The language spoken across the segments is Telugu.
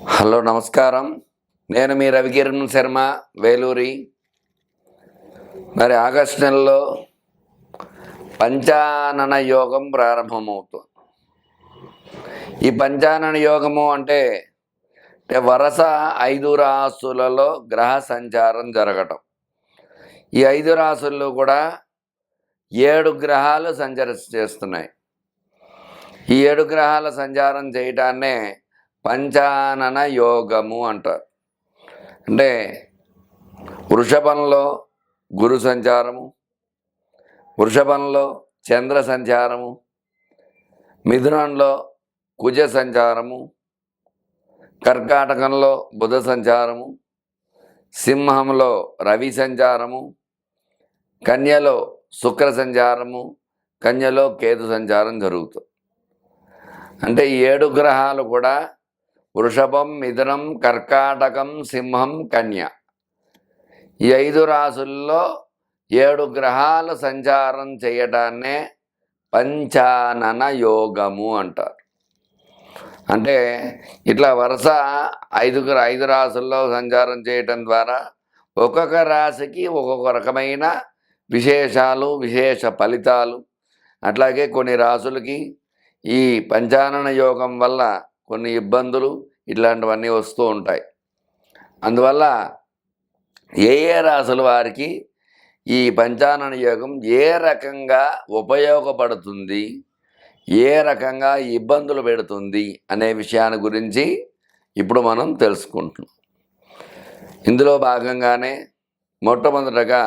హలో నమస్కారం. నేను మీ రవికిరణ్ శర్మ వేలూరి. మరి ఆగస్టు నెలలో పంచానన యోగం ప్రారంభమవుతుంది. ఈ పంచానన యోగము అంటే అంటే ఐదు రాసులలో గ్రహ సంచారం జరగటం. ఈ ఐదు రాసుల్లో కూడా ఏడు గ్రహాలు సంచరి చేస్తున్నాయి. ఈ ఏడు గ్రహాల సంచారం చేయటాన్నే పంచానన యోగము అంటారు. అంటే వృషభంలో గురు సంచారము వృషభంలో చంద్ర సంచారము మిథునంలో కుజ సంచారము కర్కాటకంలో బుధ సంచారము సింహంలో రవి సంచారము కన్యలో శుక్ర సంచారము కన్యలో కేతు సంచారం జరుగుతుంది అంటే ఏడు గ్రహాలు కూడా వృషభం మిథునం కర్కాటకం సింహం కన్య. ఈ ఐదు రాసుల్లో ఏడు గ్రహాలు సంచారం చేయటాన్నే పంచానన యోగము అంటారు. అంటే ఇట్లా వరుస ఐదు ఐదు రాసుల్లో సంచారం చేయటం ద్వారా ఒక్కొక్క రాశికి ఒక్కొక్క రకమైన విశేషాలు విశేష ఫలితాలు. అట్లాగే కొన్ని రాసులకి ఈ పంచానన యోగం వల్ల కొన్ని ఇబ్బందులు ఇట్లాంటివన్నీ వస్తూ ఉంటాయి. అందువల్ల ఏ ఏ రాసుల వారికి ఈ పంచానన యోగం ఏ రకంగా ఉపయోగపడుతుంది ఏ రకంగా ఇబ్బందులు పెడుతుంది అనే విషయాన్ని గురించి ఇప్పుడు మనం తెలుసుకుంటున్నాం. ఇందులో భాగంగానే మొట్టమొదటగా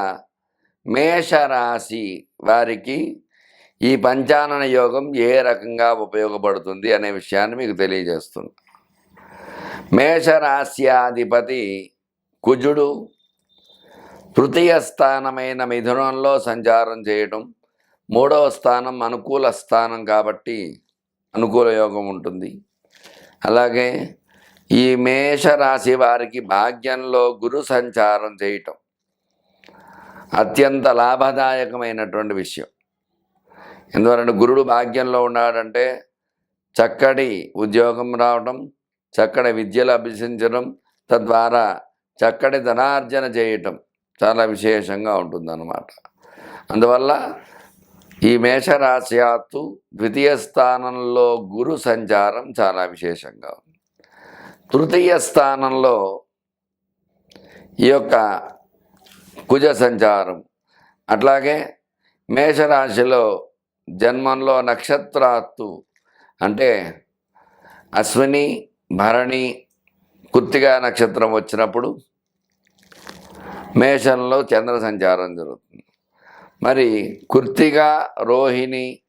మేషరాశి వారికి ఈ పంచానన యోగం ఏ రకంగా ఉపయోగపడుతుంది అనే విషయాన్ని మీకు తెలియజేస్తుంది. మేషరాశ్యాధిపతి కుజుడు తృతీయ స్థానమైన మిథునంలో సంచారం చేయటం మూడవ స్థానం అనుకూల స్థానం కాబట్టి అనుకూల యోగం ఉంటుంది. అలాగే ఈ మేషరాశి వారికి భాగ్యంలో గురు సంచారం చేయటం అత్యంత లాభదాయకమైనటువంటి విషయం. ఎందువలన గురుడు భాగ్యంలో ఉన్నాడంటే చక్కటి ఉద్యోగం రావడం చక్కటి విద్యలు అభ్యసించడం తద్వారా చక్కటి ధనార్జన చేయటం చాలా విశేషంగా ఉంటుందన్నమాట. అందువల్ల ఈ మేషరాశ్యాత్తు ద్వితీయ స్థానంలో గురు సంచారం చాలా విశేషంగా ఉంది. తృతీయ స్థానంలో ఈ యొక్క కుజ సంచారం అట్లాగే మేషరాశిలో జన్మంలో నక్షత్రాత్తు. అంటే అశ్విని భరణి కుత్తిగా నక్షత్రం వచ్చినప్పుడు మేషంలో చంద్ర సంచారం జరుగుతుంది. మరి కుర్తిగా రోహిణి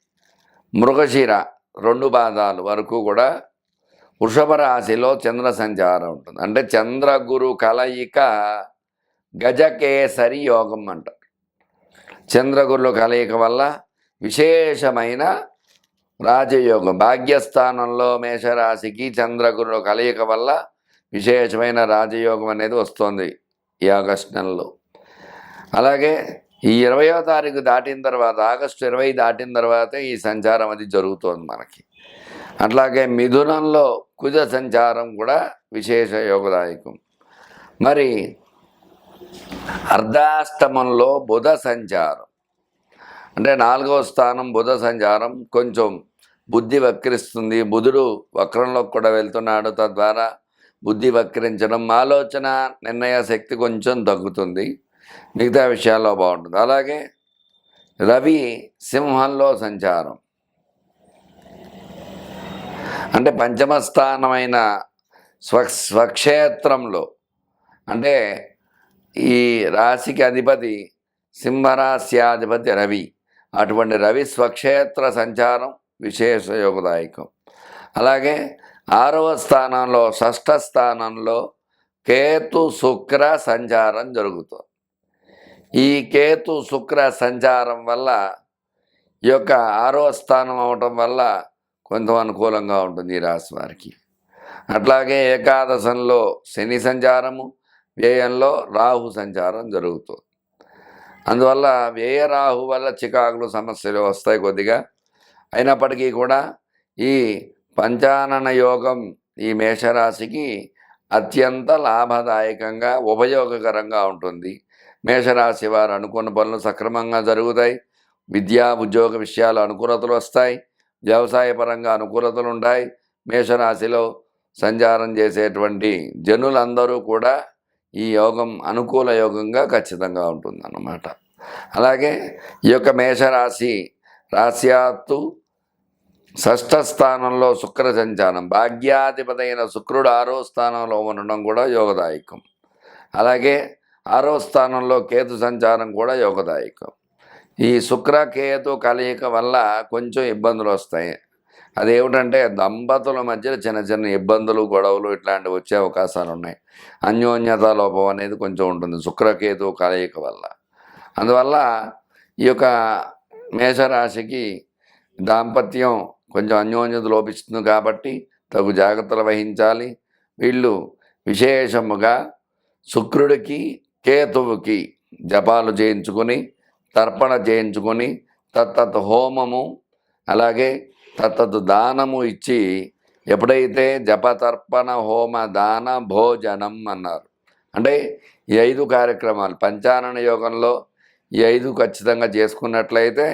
మృగశిర రెండు పాదాలు వరకు కూడా వృషభ రాశిలో చంద్ర సంచారం ఉంటుంది. అంటే చంద్రగురు కలయిక గజకేసరి యోగం అంటారు చంద్రగురుల కలయిక వల్ల విశేషమైన రాజయోగం. భాగ్యస్థానంలో మేషరాశికి చంద్రగురు కలయిక వల్ల విశేషమైన రాజయోగం అనేది వస్తుంది ఈ ఆగస్టు నెలలో. అలాగే ఈ ఇరవయో తారీఖు దాటిన తర్వాత ఆగస్టు ఇరవై దాటిన తర్వాతే ఈ సంచారం అది జరుగుతోంది మనకి. అట్లాగే మిథునంలో కుజ సంచారం కూడా విశేష యోగదాయకం. మరి అర్ధాష్టమంలో బుధ సంచారం. అంటే నాలుగవ స్థానం బుధ సంచారం. కొంచెం బుద్ధి వక్రిస్తుంది. బుధుడు వక్రంలోకి కూడా వెళ్తున్నాడు. తద్వారా బుద్ధి వక్రించడం ఆలోచన నిర్ణయ శక్తి కొంచెం తగ్గుతుంది. మిగతా విషయాల్లో బాగుంటుంది. అలాగే రవి సింహంలో సంచారం. అంటే పంచమ స్థానమైన స్వ స్వక్షేత్రంలో అంటే ఈ రాశికి అధిపతి సింహరాశ్యాధిపతి రవి. అటువంటి రవి స్వక్షేత్ర సంచారం విశేష యోగదాయకం. అలాగే ఆరవ స్థానంలో షష్ఠ స్థానంలో కేతు శుక్ర సంచారం జరుగుతుంది. ఈ కేతు శుక్ర సంచారం వల్ల ఈ యొక్క ఆరవ స్థానం అవటం వల్ల కొంత అనుకూలంగా ఉంటుంది ఈ రాశి వారికి. అట్లాగే ఏకాదశంలో శని సంచారము వ్యయంలో రాహు సంచారం జరుగుతుంది. అందువల్ల వ్యయరాహు వల్ల చికాకులు సమస్యలు వస్తాయి కొద్దిగా. అయినప్పటికీ కూడా ఈ పంచానన యోగం ఈ మేషరాశికి అత్యంత లాభదాయకంగా ఉపయోగకరంగా ఉంటుంది. మేషరాశి వారు అనుకున్న పనులు సక్రమంగా జరుగుతాయి. విద్యా ఉద్యోగ విషయాలు అనుకూలతలు వస్తాయి. వ్యవసాయ పరంగా అనుకూలతలు ఉంటాయి. మేషరాశిలో సంచారం చేసేటువంటి జనులందరూ కూడా ఈ యోగం అనుకూల యోగంగా ఖచ్చితంగా ఉంటుంది అన్నమాట అలాగే ఈ యొక్క మేషరాశి రాశ్యాత్తు షష్ఠ స్థానంలో శుక్ర సంచారం భాగ్యాధిపతైన శుక్రుడు ఆరో స్థానంలో ఉండడం కూడా యోగదాయకం. అలాగే ఆరో స్థానంలో కేతు సంచారం కూడా యోగదాయకం. ఈ శుక్ర కేతు కలయిక వల్ల కొంచెం ఇబ్బందులు వస్తాయి. అదేమిటంటే దంపతుల మధ్య చిన్న చిన్న ఇబ్బందులు గొడవలు ఇట్లాంటివి వచ్చే అవకాశాలు ఉన్నాయి. అన్యోన్యత లోపం అనేది కొంచెం ఉంటుంది శుక్రకేతు కలయిక వల్ల. అందువల్ల ఈ యొక్క మేషరాశికి దాంపత్యం కొంచెం అన్యోన్యత లోపిస్తుంది కాబట్టి తగు జాగ్రత్తలు వహించాలి. వీళ్ళు విశేషముగా శుక్రుడికి కేతువుకి జపాలు చేయించుకొని తర్పణ చేయించుకొని తత్తత్ హోమము అలాగే తత్తదు దానము ఇచ్చి ఎప్పుడైతే జపతర్పణ హోమ దాన భోజనం అన్నారు. అంటే ఈ ఐదు కార్యక్రమాలు పంచానన యోగంలో ఈ ఐదు ఖచ్చితంగా చేసుకున్నట్లయితే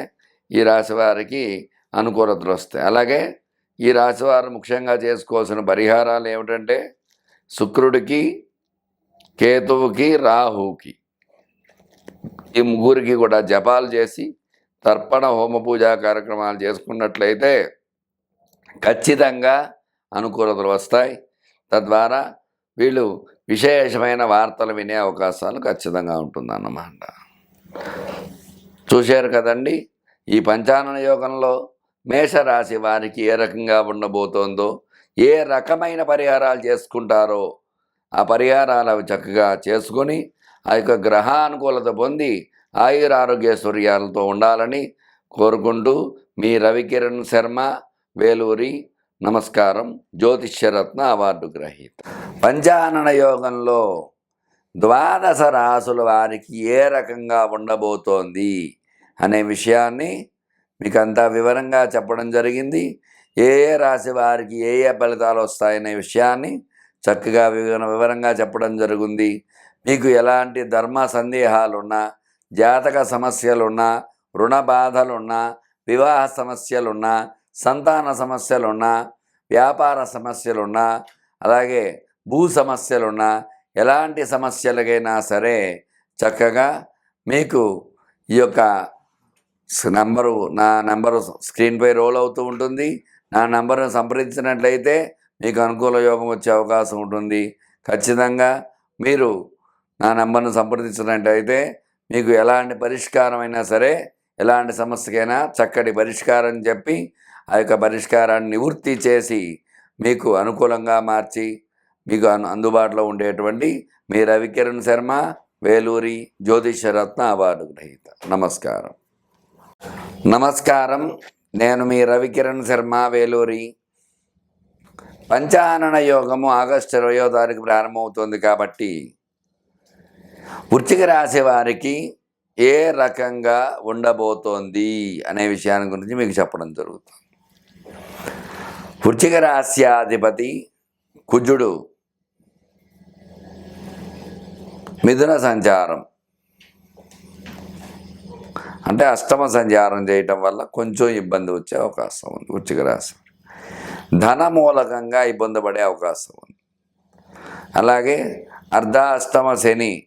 ఈ రాశి వారికి అనుకూలతలు వస్తాయి. అలాగే ఈ రాశివారు ముఖ్యంగా చేసుకోవాల్సిన పరిహారాలు ఏమిటంటే శుక్రుడికి కేతువుకి రాహుకి ఈ ముగ్గురికి కూడా జపాలు చేసి తర్పణ హోమ పూజా కార్యక్రమాలు చేసుకున్నట్లయితే ఖచ్చితంగా అనుకూలతలు వస్తాయి. తద్వారా వీళ్ళు విశేషమైన వార్తలు వినే అవకాశాలు ఖచ్చితంగా ఉంటుందన్నమాట. చూశారు కదండి ఈ పంచానన యోగంలో మేషరాశి వారికి ఏ రకంగా ఉండబోతోందో ఏ రకమైన పరిహారాలు చేసుకుంటారో ఆ పరిహారాలు అవి చక్కగా చేసుకొని ఆ యొక్క గ్రహానుకూలత పొంది ఆయుర ఆరోగ్యశ్వర్యాలతో ఉండాలని కోరుకుంటూ మీ రవికిరణ్ శర్మ వేలూరి నమస్కారం జ్యోతిష్యరత్న అవార్డు గ్రహీత. పంచానన యోగంలో ద్వాదశ రాసుల వారికి ఏ రకంగా ఉండబోతోంది అనే విషయాన్ని మీకు అంతా వివరంగా చెప్పడం జరిగింది. ఏ ఏ రాశి వారికి ఏ ఏ ఫలితాలు వస్తాయనే విషయాన్ని చక్కగా వివర వివరంగా చెప్పడం జరిగింది. మీకు ఎలాంటి ధర్మ సందేహాలున్నా జాతక సమస్యలున్నా రుణ బాధలున్నా వివాహ సమస్యలున్నా సంతాన సమస్యలున్నా వ్యాపార సమస్యలున్నా అలాగే భూ సమస్యలున్నా ఎలాంటి సమస్యలకైనా సరే చక్కగా మీకు ఈ యొక్క నంబరు నా నంబరు స్క్రీన్పై రోల్ అవుతూ ఉంటుంది. నా నంబర్ను సంప్రదించినట్లయితే మీకు అనుకూల యోగం వచ్చే అవకాశం ఉంటుంది. ఖచ్చితంగా మీరు నా నంబర్ను సంప్రదించినట్లయితే మీకు ఎలాంటి పరిష్కారం అయినా సరే ఎలాంటి సమస్యకైనా చక్కటి పరిష్కారం చెప్పి ఆ యొక్క పరిష్కారాన్ని నివృత్తి చేసి మీకు అనుకూలంగా మార్చి మీకు అను అందుబాటులో ఉండేటువంటి మీ రవికిరణ్ శర్మ వేలూరి జ్యోతిషరత్న అవార్డు గ్రహీత. నమస్కారం. నమస్కారం. నేను మీ రవికిరణ్ శర్మ వేలూరి. పంచానన యోగము ఆగస్టు ఇరవయో తారీఖు ప్రారంభమవుతుంది కాబట్టి వృశ్చిక రాశి వారికి ఏ రకంగా ఉండబోతోంది అనే విషయాన్ని గురించి మీకు చెప్పడం జరుగుతుంది. వృశ్చిక రాశ్యాధిపతి కుజుడు. మిథున సంచారం. అంటే అష్టమ సంచారం చేయటం వల్ల కొంచెం ఇబ్బంది వచ్చే అవకాశం ఉంది వృశ్చిక రాశి ధన మూలకంగా ఇబ్బంది పడే అవకాశం ఉంది. అలాగే అర్ధాష్టమ శని.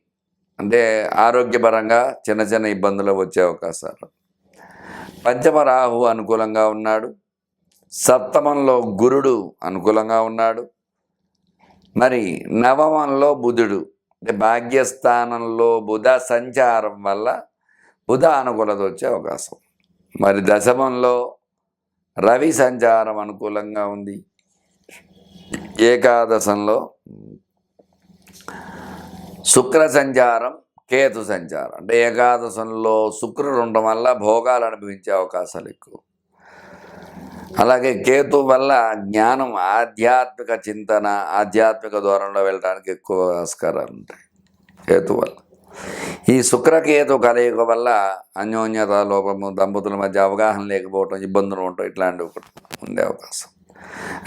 అంటే ఆరోగ్యపరంగా చిన్న చిన్న ఇబ్బందులు వచ్చే అవకాశాలు. పంచమ రాహు అనుకూలంగా ఉన్నాడు. సప్తమంలో గురుడు అనుకూలంగా ఉన్నాడు. మరి నవమంలో బుధుడు అంటే భాగ్యస్థానంలో బుధ సంచారం వల్ల బుధ అనుకూలత వచ్చే అవకాశం. మరి దశమంలో రవి సంచారం అనుకూలంగా ఉంది. ఏకాదశంలో శుక్ర సంచారం కేతు సంచారం అంటే ఏకాదశంలో శుక్రుడు ఉండడం వల్ల భోగాలు అనుభవించే అవకాశాలు ఎక్కువ. అలాగే కేతు వల్ల జ్ఞానం ఆధ్యాత్మిక చింతన ఆధ్యాత్మిక దూరంలో వెళ్ళడానికి ఎక్కువ ఆస్కారాలు ఉంటాయి. కేతు వల్ల. ఈ శుక్రకేతు కలయిక వల్ల అన్యోన్యత లోపము దంపతుల మధ్య అవగాహన లేకపోవటం ఇబ్బందులు ఉండటం ఇట్లాంటివి ఒకటి ఉండే అవకాశం.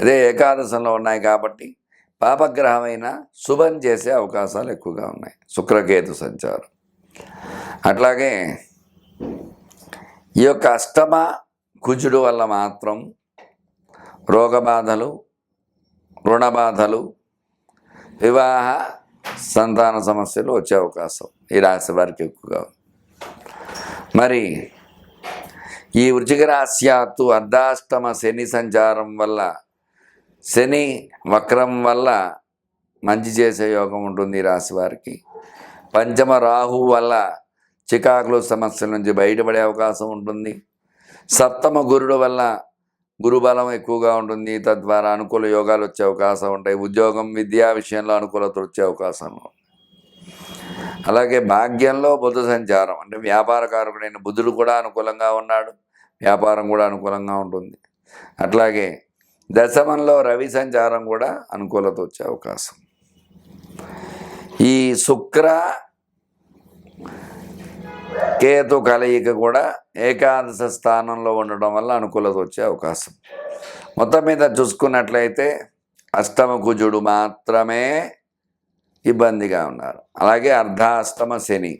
అదే ఏకాదశంలో ఉన్నాయి కాబట్టి పాపగ్రహమైన శుభం చేసే అవకాశాలు ఎక్కువగా ఉన్నాయి. శుక్రకేతు సంచారం. అట్లాగే ఈ యొక్క అష్టమ కుజుడు వల్ల మాత్రం రోగబాధలు రుణబాధలు వివాహ సంతాన సమస్యలు వచ్చే అవకాశం ఈ రాశి వారికి ఎక్కువగా మరి ఈ వృచిక రాశ్యాత్తు అర్ధాష్టమ శని సంచారం వల్ల శని వక్రం వల్ల మంచి చేసే యోగం ఉంటుంది రాశి వారికి. పంచమ రాహు వల్ల చికాకులు సమస్యల నుంచి బయటపడే అవకాశం ఉంటుంది. సప్తమ గురుడు వల్ల గురుబలం ఎక్కువగా ఉంటుంది. తద్వారా అనుకూల యోగాలు వచ్చే అవకాశం ఉంటాయి. ఉద్యోగం విద్యా విషయంలో అనుకూలత వచ్చే అవకాశం అలాగే భాగ్యంలో బుద్ధ సంచారం అంటే వ్యాపారకారకుడైన బుద్ధుడు కూడా అనుకూలంగా ఉన్నాడు. వ్యాపారం కూడా అనుకూలంగా ఉంటుంది. అట్లాగే దశమంలో రవి సంచారం కూడా అనుకూలత వచ్చే అవకాశం. ఈ శుక్ర కేతు కలయిక కూడా ఏకాదశ స్థానంలో ఉండడం వల్ల అనుకూలత వచ్చే అవకాశం. మొత్తం మీద చూసుకున్నట్లయితే అష్టమ కుజుడు మాత్రమే ఇబ్బందిగా ఉన్నారు. అలాగే అర్ధాష్టమ శని.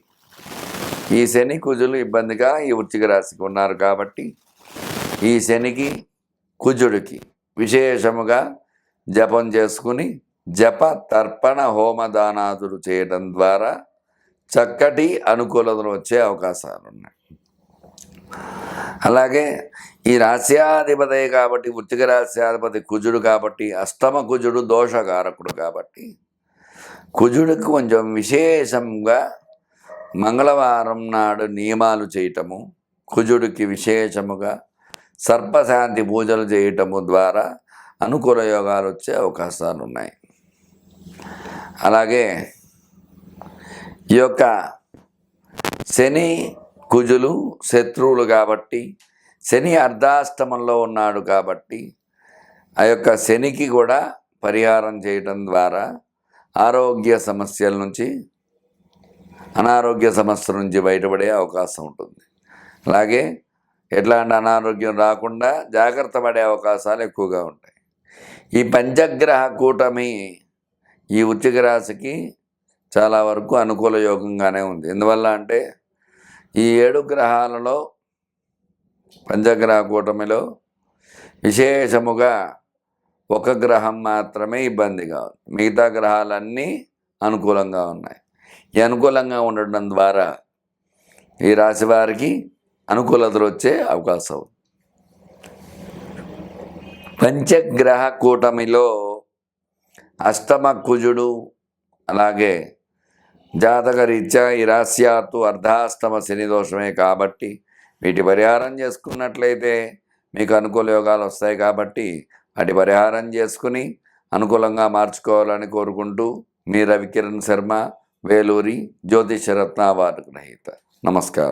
ఈ శని కుజులు ఇబ్బందిగా ఈ వృత్తిక రాశికి ఉన్నారు కాబట్టి ఈ శనికి కుజుడికి విశేషముగా జపం చేసుకుని జప తర్పణ హోమదానాదులు చేయడం ద్వారా చక్కటి అనుకూలతలు వచ్చే అవకాశాలు ఉన్నాయి. అలాగే ఈ రాశ్యాధిపతి కాబట్టి వృత్తిక రాశ్యాధిపతి కుజుడు కాబట్టి అష్టమ కుజుడు దోషకారకుడు కాబట్టి కుజుడికి కొంచెం విశేషంగా మంగళవారం నాడు నియమాలు చేయటము కుజుడికి విశేషముగా సర్పశాంతి పూజలు చేయటము ద్వారా అనుకూల యోగాలు వచ్చే అవకాశాలు ఉన్నాయి. అలాగే ఈ యొక్క శని కుజులు శత్రువులు కాబట్టి శని అర్ధాష్టమంలో ఉన్నాడు కాబట్టి ఆ యొక్క శనికి కూడా పరిహారం చేయటం ద్వారా ఆరోగ్య సమస్యల నుంచి అనారోగ్య సమస్యల నుంచి బయటపడే అవకాశం ఉంటుంది. అలాగే ఎట్లాంటి అనారోగ్యం రాకుండా జాగ్రత్త పడే అవకాశాలు ఎక్కువగా ఉంటాయి. ఈ పంచగ్రహ కూటమి ఈ ఉచిక రాశికి చాలా వరకు అనుకూల యోగంగానే ఉంది. ఎందువల్ల అంటే ఈ ఏడు గ్రహాలలో పంచగ్రహ కూటమిలో విశేషముగా ఒక గ్రహం మాత్రమే ఇబ్బందిగా ఉంది మిగతా గ్రహాలన్నీ అనుకూలంగా ఉన్నాయి. ఈ అనుకూలంగా ఉండడం ద్వారా ఈ రాశి వారికి అనుకూలతలు వచ్చే అవకాశం. పంచగ్రహ కూటమిలో అష్టమ కుజుడు అలాగే జాతక రీత్యా ఈ రాశ్యాత్తు అర్ధాష్టమ శని దోషమే కాబట్టి వీటి పరిహారం చేసుకున్నట్లయితే మీకు అనుకూల యోగాలు వస్తాయి కాబట్టి వాటి పరిహారం చేసుకుని అనుకూలంగా మార్చుకోవాలని కోరుకుంటూ మీ రవికిరణ్ శర్మ వేలూరి జ్యోతిషరత్న అవార్డు గ్రహీత. నమస్కారం.